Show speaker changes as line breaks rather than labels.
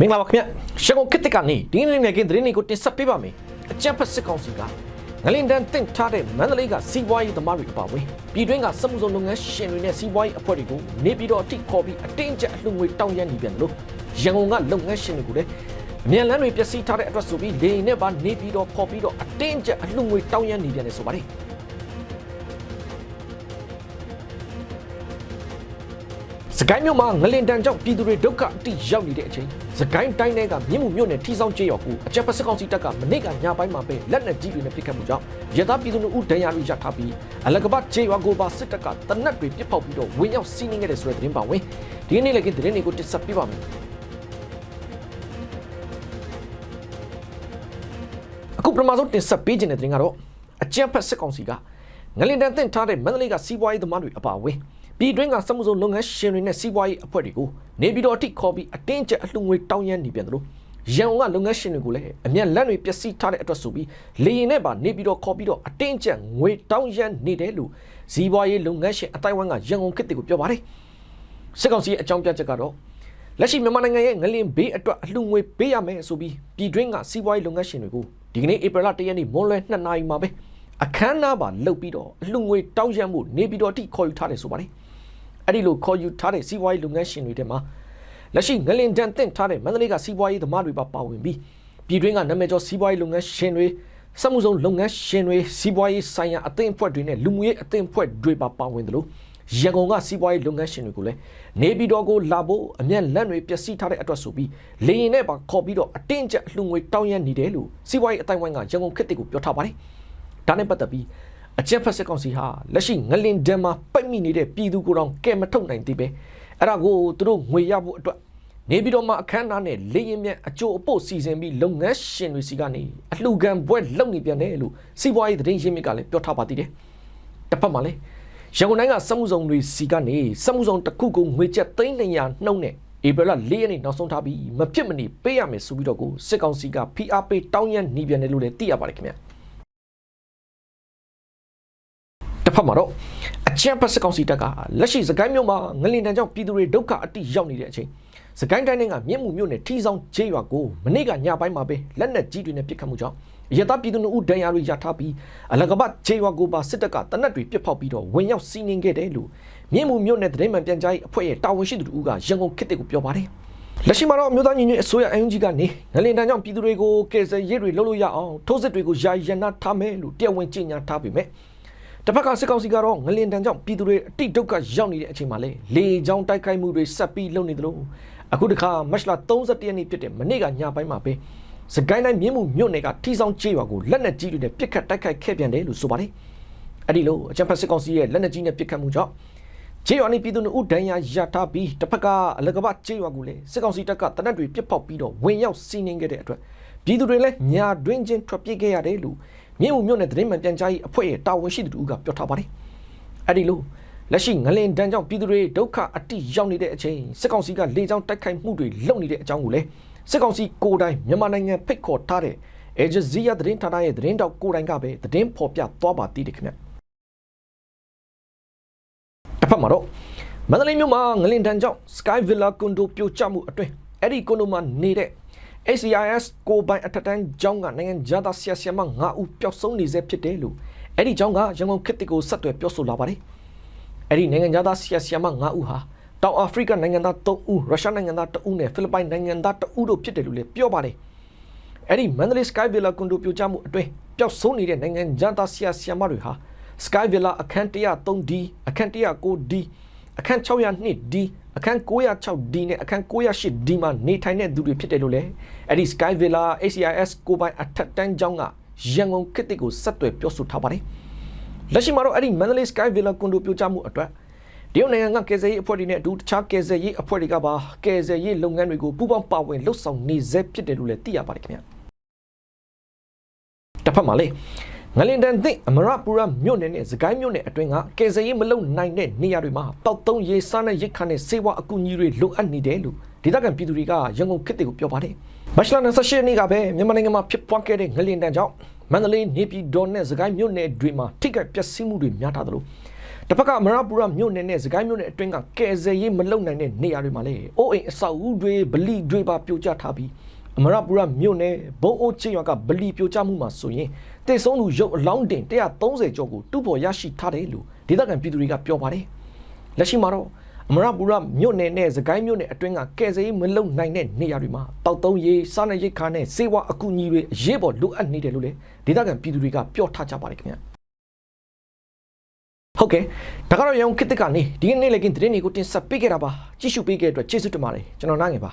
မင်္ဂလာပါခင်ဗျရှကုံခစ်တစ်ကနေဒီနေ့နေ့ကင်းသတင်းတွေကိုတင်ဆက်ပေးပါမယ်အကြံဖက်စစ်ကောင်စီကငလင်တန်တင့်ထားတဲ့မန္တလေးကစီးပွားရေးသမားတွေအပါအဝင်ပြည်တွင်းကစက်မှုစုံလုပ်ငန်းရှင်တွေနဲ့စီးပွားရေးအဖွဲ့တွေကိုနေပြည်တော်အထိခေါ်ပြီးအတင်းကျပ်အလှငွေတောင်းရမ်းနေပြန်တယ်လို့ရန်ကုန်ကလုပ်ငန်းရှင်တွေကိုလည်းအမြန်လန်းတွေပျက်စီးထားတဲ့အတွက်ဆိုပြီးလေရင်နဲ့ပါနေပြည်တော်ခေါ်ပြီးတော့အတင်းကျပ်အလှငွေတောင်းရမ်းနေပြန်တယ်ဆိုပါတယ်စကိုင်းမြို့မှာငလင်တန်ကြောင့်ပြည်သူတွေဒုက္ခအတိရောက်နေတဲ့အချိန် စကိုင်းတိုင်းတွေကမြင်းမှုမြို့နယ်ထီဆောင်ကျေးရွာကိုအကြက်ပစကောင်စီတပ်ကမနေ့ကညပိုင်းမှာပဲလက်နက်ကြီးတွေနဲ့ပစ်ခတ်မှုကြောင့်ရသပြည်သူလူဦးဒဏ်ရာတွေရထားပြီးအလကပတ်ကျေးရွာကိုပါစစ်တပ်ကတနက်တွေပစ်ဖောက်ပြီးတော့ဝင်ရောက်စီးနင်းခဲ့တဲ့ဆိုတဲ့သတင်းပါဝင်ဒီနေ့လည်းကသတင်းတွေကိုတင်ဆက်ပေးပါမယ်အခုပထမဆုံးတင်ဆက်ပေးခြင်းတဲ့သတင်းကတော့အကြက်ဖက်စစ်ကောင်စီကငလင်တန်တင်ထားတဲ့မန္တလေးကစီးပွားရေးသမားတွေအပါအဝင် ပြည်တွင်းကစက်မှုစုံလုပ်ငန်းရှင်တွေနဲ့စီးပွားရေးအဖွဲ့တွေကိုနေပြည်တော်အထိခေါ်ပြီးအတင်းကျပ်အလှငွေတောင်းရမ်းနေပြန်တယ်လို့ရန်ကုန်ကလုပ်ငန်းရှင်တွေကိုလည်းအမျက်လက်တွေပျက်စီးထားတဲ့အတွက်ဆိုပြီးလေရင်နဲ့ပါနေပြည်တော်ခေါ်ပြီးတော့အတင်းကျပ်ငွေတောင်းရမ်းနေတယ်လို့စီးပွားရေးလုပ်ငန်းရှင်အတိုင်းဝန်းကရန်ကုန်ခေတ်တွေကိုပြောပါတယ်စစ်ကောင်စီရဲ့အကြောင်းပြချက်ကတော့လက်ရှိမြန်မာနိုင်ငံရဲ့ငလင်ဘေးအတွက်အလှငွေပေးရမယ်ဆိုပြီးပြည်တွင်းကစီးပွားရေးလုပ်ငန်းရှင်တွေကိုဒီကနေ့ဧပြီလ၁ရက်နေ့မွန်းလွဲ2နာရီမှာပဲအခမ်းအနားပါလုပ်ပြီးတော့အလှငွေတောင်းရမ်းမှုနေပြည်တော်အထိခေါ်ယူထားတယ်ဆိုပါတယ် အဲ့ဒီလိုခေါ်ယူထားတဲ့စီးပွားရေးလုပ်ငန်းရှင်တွေထဲမှာလက်ရှိငလင်တန်တင့်ထားတဲ့မန္တလေးကစီးပွားရေးသမားတွေပါပါဝင်ပြီးပြည်တွင်းကနာမည်ကျော်စီးပွားရေးလုပ်ငန်းရှင်တွေစက်မှုစုံလုပ်ငန်းရှင်တွေစီးပွားရေးဆိုင်ရာအသင်းအဖွဲ့တွေနဲ့လူမှုရေးအသင်းအဖွဲ့တွေပါပါဝင်တယ်လို့ရန်ကုန်ကစီးပွားရေးလုပ်ငန်းရှင်တွေကိုလည်းနေပြည်တော်ကိုလာဖို့အမျက်လက်တွေပျက်စီးထားတဲ့အတွက်ဆိုပြီးလေရင်နဲ့ပါခေါ်ပြီးတော့အတင်းကျပ်အလှငွေတောင်းရမ်းနေတယ်လို့စီးပွားရေးအတိုင်းဝိုင်းကရန်ကုန်ခေတ်တွေကိုပြောထားပါတယ်ဒါနဲ့ပတ်သက်ပြီး အကြက်ဖက်စစ်ကောင်စီဟာလက်ရှိငလင်ဒဲမှာပိတ်မိနေတဲ့ပြည်သူကိုယ်တော်ကဲမထုတ်နိုင်သေးပဲအဲ့ဒါကိုသူတို့ငွေရဖို့အတွက်နေပြည်တော်မှာအခမ်းအနားနဲ့လေရင်မြန်အကျိုးအပို့စီစဉ်ပြီးလုပ်ငန်းရှင်တွေစီကနေအလှူခံဘွဲလုပ်နေပြန်တယ်လို့စီးပွားရေးသတင်းရင်းမြစ်ကလည်းပြောထားပါသေးတယ်တစ်ဖက်မှာလည်းရန်ကုန်တိုင်းကစက်မှုဆောင်တွေစီကနေစက်မှုဆောင်တစ်ခုကိုငွေကျပ်300နှုန်းနဲ့ဧပြီလ၄ရက်နေ့နောက်ဆုံးထားပြီးမဖြစ်မနေပေးရမယ်ဆိုပြီးတော့ကိုစစ်ကောင်စီကဖိအားပေးတောင်းရမ်းနေပြန်တယ်လို့လည်းသိရပါတယ်ခင်ဗျာ ဖက်မှာတော့အချမ်းပတ်စစ်ကောင်စီတပ်ကလက်ရှိစကိုင်းမြို့မှာငလင်တန်ကြောင့်ပြည်သူတွေဒုက္ခအတိရောက်နေတဲ့အချိန်စကိုင်းတိုင်းကမြင့်မှုမြို့နယ်ထီဆောင်ကျေးရွာကိုမနေ့ကညပိုင်းမှာပဲလက်နက်ကြီးတွေနဲ့ပစ်ခတ်မှုကြောင့်ရတပြည်သူတို့ဒဏ်ရာတွေရထားပြီးအလကပတ်ကျေးရွာကိုပါစစ်တပ်ကတနက်တွေပစ်ဖောက်ပြီးတော့ဝင်ရောက်စီးနင်းခဲ့တယ်လို့မြင့်မှုမြို့နယ်သတင်းမှန်ပြန်ကြားရေးအဖွဲ့ရဲ့တာဝန်ရှိသူတို့ကရန်ကုန်ခေတ်တွေကိုပြောပါတယ်လက်ရှိမှာတော့မြို့သားညီညွတ်အစိုးရအယုံကြီးကနေငလင်တန်းကြောင့်ပြည်သူတွေကိုကယ်ဆယ်ရေးတွေလုပ်လို့ရအောင်ထိုးစစ်တွေကိုယာယီရန်နာထားမယ်လို့တရားဝင်ကြေညာထားပေမဲ့ တစ်ဖက်ကစစ်ကောင်စီကတော့ငလင်တန်းကြောင့်ပြည်သူတွေအတိဒုက္ခရောက်နေတဲ့အချိန်မှာလေလေကြောင်းတိုက်ခိုက်မှုတွေဆက်ပြီးလုပ်နေသလိုအခုတခါမတ်လ31ရက်နေ့ဖြစ်တဲ့မနေ့ကညပိုင်းမှာပဲစကိုင်းတိုင်းမြင်းမှုမြို့နယ်ကထီဆောင်ကျေးရွာကိုလက်နက်ကြီးတွေနဲ့ပစ်ခတ်တိုက်ခိုက်ခဲ့ပြန်တယ်လို့ဆိုပါတယ်အဲ့ဒီလိုအကြံဖက်စစ်ကောင်စီရဲ့လက်နက်ကြီးနဲ့ပစ်ခတ်မှုကြောင့်ကျေးရွာနေပြည်သူတို့ဒဏ်ရာရထားပြီးတစ်ဖက်ကအလကပကျေးရွာကိုလည်းစစ်ကောင်စီတပ်ကတနက်တွေပစ်ဖောက်ပြီးတော့ဝင်ရောက်စီးနင်းခဲ့တဲ့အတွက်ပြည်သူတွေလည်းညာတွင်းချင်းထွက်ပြေးခဲ့ရတယ်လို့ မြင်းမှုမြို့နယ်သတင်းမှန်ပြန်ကြားရေးအဖွဲ့ရဲ့တာဝန်ရှိသူတို့ကပြောထားပါတယ်အဲ့ဒီလိုလက်ရှိငလင်တန်းကြောင့်ပြည်သူတွေဒုက္ခအတိရောက်နေတဲ့အချိန်စစ်ကောင်စီကလေကြောင်းတိုက်ခိုက်မှုတွေလုပ်နေတဲ့အကြောင်းကိုလည်းစစ်ကောင်စီကိုယ်တိုင်မြန်မာနိုင်ငံဖိတ်ခေါ်ထားတဲ့အေဂျဇီယာသတင်းဌာနရဲ့သတင်းတောက်ကိုယ်တိုင်ကပဲသတင်းဖော်ပြသွားပါသေးတယ်ခင်ဗျတစ်ဖက်မှာတော့မန္တလေးမြို့မှာငလင်တန်းကြောင့် Sky Villa Condo ပြိုကျမှုအတွင်းအဲ့ဒီကွန်ဒိုမှာနေတဲ့ ACIS ကိုပိုင်အထက်တန်းကျောင်းကနိုင်ငံသားဆရာဆရာမ9ဦးပျောက်ဆုံးနေဆဲဖြစ်တယ်လို့အဲ့ဒီကျောင်းကရန်ကုန်ခေတ်တစ်ကိုဆက်သွယ်ပြောဆိုလာပါတယ်အဲ့ဒီနိုင်ငံသားဆရာဆရာမ9ဦးဟာတောင်အာဖရိကနိုင်ငံသား3ဦးရုရှားနိုင်ငံသား2ဦးနဲ့ဖိလစ်ပိုင်နိုင်ငံသား2ဦးတို့ဖြစ်တယ်လို့လည်းပြောပါတယ်အဲ့ဒီမန္တလေး Sky Villa ကွန်ဒိုပြိုကျမှုအတွင်းပျောက်ဆုံးနေတဲ့နိုင်ငံသားဆရာဆရာမတွေဟာ Sky Villa အခန်း 103D အခန်း 109D အခန်း 602D အခန်း 906D နဲ့အခန်း 908D မှာနေထိုင်တဲ့သူတွေဖြစ်တယ်လို့လည်းအဲ့ဒီ Sky Villa ACIS ကိုပိုင်အထက်တန်းကျောင်းကရန်ကုန်ခေတ်တစ်ကိုဆက်သွယ်ပြောဆိုထားပါတယ်လက်ရှိမှာတော့အဲ့ဒီ Mandalay Sky Villa ကွန်ဒိုပြိုကျမှုအတွက်တရုတ်နိုင်ငံကကယ်ဆယ်ရေးအဖွဲ့တွေနဲ့အတူတခြားကယ်ဆယ်ရေးအဖွဲ့တွေကပါကယ်ဆယ်ရေးလုပ်ငန်းတွေကိုပူးပေါင်းပါဝင်လှုပ်ဆောင်နေစေဖြစ်တယ်လို့လည်းသိရပါတယ်ခင်ဗျာတစ်ဖက်မှာလေ ငလင်တန်သိအမရပူရမြို့နယ်နဲ့စကိုင်းမြို့နယ်အတွင်းကကယ်ဆယ်ရေးမလုပ်နိုင်တဲ့နေရာတွေမှာတောက်သုံးရေးစားနဲ့ရိတ်ခါနဲ့စေဝါအကူအညီတွေလိုအပ်နေတယ်လို့ဒေသခံပြည်သူတွေကရန်ကုန်ခေတ်တွေကိုပြောပါတယ်မတ်လ28ရက်နေ့ကပဲမြန်မာနိုင်ငံမှာဖြစ်ပွားခဲ့တဲ့ငလင်တန်ကြောင့်မန္တလေးနေပြည်တော်နဲ့စကိုင်းမြို့နယ်တွေမှာထိခိုက်ပျက်စီးမှုတွေများထားသလိုတစ်ဖက်ကအမရပူရမြို့နယ်နဲ့စကိုင်းမြို့နယ်အတွင်းကကယ်ဆယ်ရေးမလုပ်နိုင်တဲ့နေရာတွေမှာလည်းအိုးအိမ်အဆောက်အဦတွေဗလီတွေပါပြိုကျထားပြီး အမရပူရမြို့နယ်ဘုံအိုးချင်းရွာကဗလီပြိုကျမှုမှာဆိုရင်တေဆုံးသူရုပ်အလောင်းတင်130ကျော်ကိုတူပေါ်ရရှိထားတယ်လို့ဒေသခံပြည်သူတွေကပြောပါတယ်လက်ရှိမှာတော့အမရပူရမြို့နယ်နဲ့စကိုင်းမြို့နယ်အတွင်းကကယ်ဆယ်ရေးမလုပ်နိုင်တဲ့နေရာတွေမှာတောက်တုံးရေးစားနပ်ရိက္ခာနဲ့စေဝါအကူအညီတွေအရေးပေါ်လိုအပ်နေတယ်လို့လည်းဒေသခံပြည်သူတွေကပြောထားကြပါတယ်ခင်ဗျာဟုတ်ကဲ့ဒါကတော့ရောင်ခေတ်သစ်ကနေဒီကနေ့လည်းကင်းသတင်းတွေကိုတင်ဆက်ပေးခဲ့တာပါကြည့်ရှုပေးခဲ့တဲ့အတွက်ကျေးဇူးတင်ပါတယ်ကျွန်တော်နိုင်ငယ်ပါ